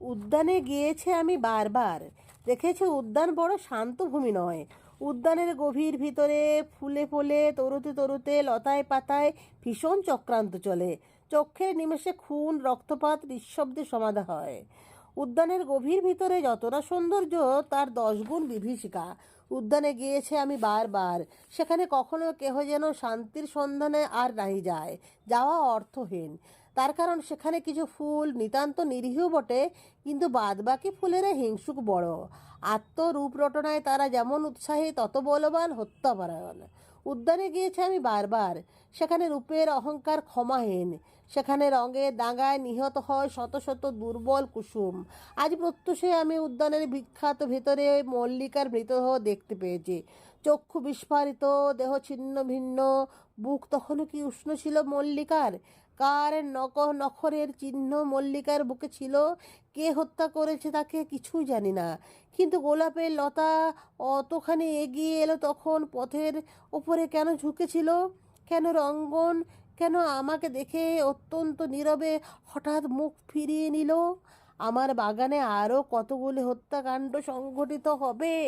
উদ্যানে গিয়েছে আমি বারবার। দেখেছি, উদ্যান বড় শান্ত ভূমি নয়। উদ্যানের গভীর ভিতরে ফুলে ফুলে, তরুতে তরুতে, লতায় পাতায় ভীষণ চক্রান্ত চলে। চক্ষের নিমেষে খুন, রক্তপাত, নিঃশব্দে সমাধা হয়। উদ্যানের গভীর ভিতরে যতটা সৌন্দর্য, তার দশগুণ বিভীষিকা। উদ্যানে গিয়েছে আমি বারবার। সেখানে কখনো কেহ যেন শান্তির সন্ধানে আর নাহি যায়। যাওয়া অর্থহীন। তার কারণ সেখানে কিছু ফুল নিতান্ত নিরীহ বটে, কিন্তু বাদবাকি ফুলেরা হিংসুক বড়। আত্মরূপ রটনায় তারা যেমন উৎসাহী, তত বলবান হত্যাপরায়ণ। উদ্যানে গিয়েছে আমি বারবার। সেখানে রূপের অহংকার ক্ষমাহীন। সেখানে রঙের দাঙ্গায় নিহত হয় শত শত দুর্বল কুসুম। আজ প্রত্যুষে আমি উদ্যানের বিখ্যাত ভেতরে মল্লিকার মৃতদেহ দেখতে পেয়েছি। চক্ষু বিস্ফারিত, দেহ ছিন্ন ভিন্ন, বুক তখনও কি উষ্ণ ছিল মল্লিকার? কার নক নখরের চিহ্ন মল্লিকার বুকে ছিল? কে হত্যা করেছে তাকে কিছুই জানি না। কিন্তু গোলাপের লতা অতখানি এগিয়ে এলো তখন পথের ওপরে কেন ঝুঁকেছিল? কেন রঙ্গন কেন আমাকে দেখে অত্যন্ত নীরবে হঠাৎ মুখ ফিরিয়ে নিল? আমার বাগানে আরও কতগুলি হত্যাকাণ্ড সংঘটিত হবে?